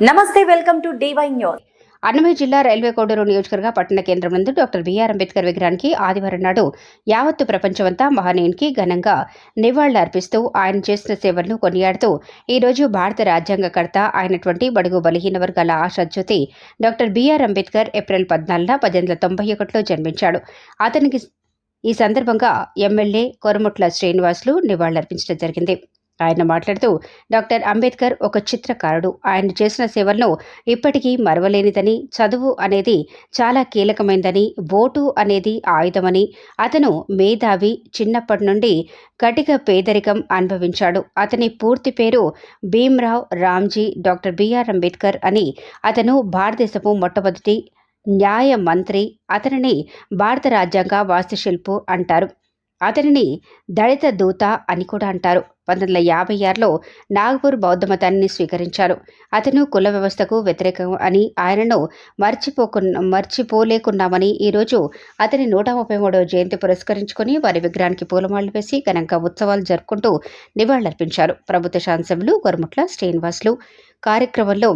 నమస్తే welcome to DY news. Annamayya జిల్లా railway Koduru నియోజకవర్గ పట్టణ కేంద్రం నందు డాక్టర్ బిఆర్ అంబేద్కర్ విగ్రహానికి ఆదివారం నాడు యావత్తు ప్రపంచమంతా మహనీయునికి ఘనంగా నివాళులర్పిస్తూ ఆయన చేసిన సేవలను కొనియాడుతూ ఈరోజు భారత రాజ్యాంగకర్త అయినటువంటి బడుగు బలహీన వర్గాల ఆశాజ్యోతి డాక్టర్ బిఆర్ అంబేద్కర్ ఏప్రిల్ పద్నాలుగున పద్దెనిమిది వందల తొంభై ఒకటిలో జన్మించాడు. అతనికి ఈ సందర్భంగా ఎమ్మెల్యే కొరముట్ల శ్రీనివాసులు నివాళులర్పించడం జరిగింది. ఆయన మాట్లాడుతూ డాక్టర్ అంబేద్కర్ ఒక చిత్రకారుడు. ఆయన చేసిన సేవలను ఇప్పటికీ మరవలేనిదని చదువు అనేది చాలా కీలకమైందని ఓటు అనేది ఆయుధమని అతను మేధావి చిన్నప్పటి నుండి కటిక పేదరికం అనుభవించాడు. అతని పూర్తి పేరు Bhimrao Ramji doctor B R Ambedkar అని అతను భారతదేశపు మొట్టమొదటి న్యాయ మంత్రి అతనిని భారత రాజ్యాంగ వాస్తుశిల్పు అంటారు. అతనిని దళిత దూత అని కూడా అంటారు. పంతొమ్మిది వందల యాభై ఆరులో నాగపూర్ బౌద్ధ మతాన్ని స్వీకరించారు. అతను కుల వ్యవస్థకు వ్యతిరేకం అని ఆయనను మర్చిపోకు మర్చిపోలేకున్నామని ఈరోజు అతని నూట ముప్పై మూడవ జయంతి పురస్కరించుకుని వారి విగ్రహానికి పూలమాలలు వేసి ఘనంగా ఉత్సవాలు జరుపుకుంటూ నివాళులర్పించారు. ప్రభుత్వ శాసనసభ్యులు గొరముట్ల శ్రీనివాసులు. కార్యక్రమంలో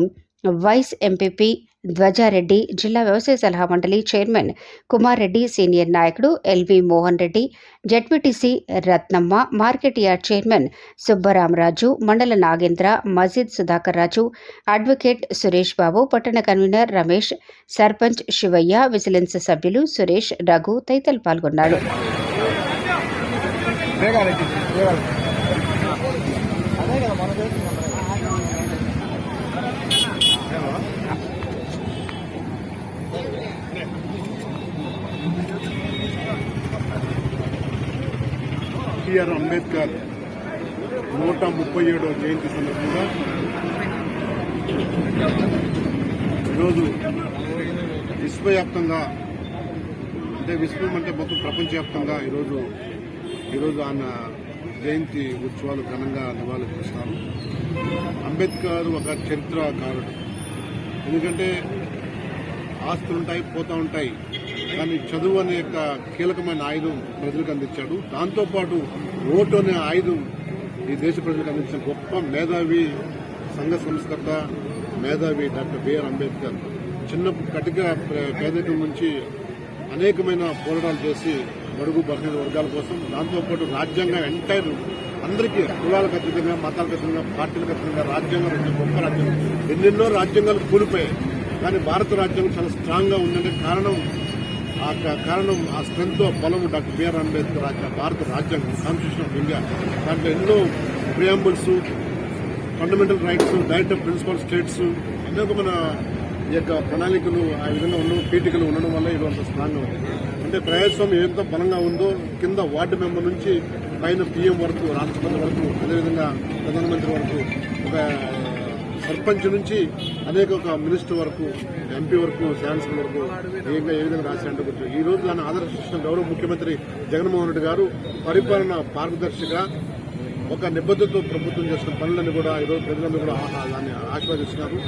వైస్ ఎంపీపీ ధ్వజారెడ్డి జిల్లా వ్యవసాయ సలహా మండలి చైర్మన్ కుమార్ రెడ్డి సీనియర్ నాయకుడు L V Mohan Reddy ZPTC Ratnamma market yard chairman Subbaramaraju మండల నాగేంద్ర మజీద్ సుధాకర్ రాజు అడ్వకేట్ సురేష్ బాబు పట్టణ కన్వీనర్ రమేష్ సర్పంచ్ శివయ్య విజిలెన్స్ సభ్యులు సురేష్ రఘు తదితరులు పాల్గొన్నారు. అదే కదా బిఆర్ అంబేద్కర్ నూట ముప్పై ఏడో జయంతి సందర్భంగా ఈరోజు విశ్వవ్యాప్తంగా అంటే విశ్వం అంటే మొత్తం ప్రపంచవ్యాప్తంగా ఈరోజు ఈరోజు ఆయన జయంతి ఉత్సవాలు ఘనంగా నివాళులర్పిస్తున్నారు అంబేద్కర్ ఒక చరిత్రకారుడు. ఎందుకంటే ఆస్తులుంటాయి పోతూ ఉంటాయి కానీ చదువు అనే యొక్క కీలకమైన ఆయుధం ప్రజలకు అందించాడు. దాంతోపాటు ఓటు అనే ఆయుధం ఈ దేశ ప్రజలకు అందించిన గొప్ప మేధావి సంఘ సంస్కర్త మేధావి డాక్టర్ బిఆర్ అంబేద్కర్ చిన్న కటిక పేదరికం నుంచి అనేకమైన పోరాటాలు చేసి బడుగు బలహీన వర్గాల కోసం దాంతోపాటు రాజ్యాంగం ఎంటైర్ అందరికీ కులాలకు అతీతంగా మతాలకు అతీతంగా పార్టీలకు అతీతంగా రాజ్యాంగం ఒక గొప్ప రాజ్యాంగం. ఎన్నెన్నో రాజ్యాంగాలు కూలిపోయాయి. కానీ భారత రాజ్యాంగం చాలా స్ట్రాంగ్గా ఉందనే కారణం ఆ కారణం ఆ స్ట్రెంత్ బలము డాక్టర్ బిఆర్ అంబేద్కర్ భారత రాజ్యాంగం కాన్స్టిట్యూషన్ ఆఫ్ ఇండియా దాంట్లో ఎన్నో preambles fundamental rights direct principle states అనేకమైన ఈ యొక్క ప్రణాళికలు ఆ విధంగా ఉన్న పీఠికలు ఉండడం వల్ల ఇది అంత స్ట్రాంగ్ ఉంది. అంటే ప్రజాస్వామ్యం ఎంత బలంగా ఉందో కింద వార్డు మెంబర్ నుంచి పైన పీఎం వరకు రాష్ట్రపతి వరకు అదేవిధంగా ప్రధానమంత్రి వరకు ఒక సర్పంచ్ నుంచి అనేక ఒక మినిస్టర్ వరకు ఎంపీ వరకు శాసనసభ వరకు ఏ ఏ విధంగా రాశాడు గుర్తు. ఈ రోజు దాన్ని ఆదర్శిస్తున్న గౌరవ ముఖ్యమంత్రి జగన్మోహన్ రెడ్డి గారు పరిపాలన పారదర్శిగా ఒక నిబద్ధతతో ప్రభుత్వం చేసిన పనులను కూడా ఈరోజు ప్రజలందరూ కూడా దాన్ని ఆశీర్వదిస్తున్నారు.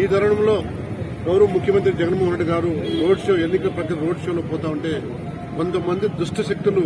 ఈ తరుణంలో గౌరవ ముఖ్యమంత్రి జగన్మోహన్ రెడ్డి గారు రోడ్ షో ఎన్నికల ప్రతి రోడ్ షోలో పోతా ఉంటే కొంతమంది దుష్ట శక్తులు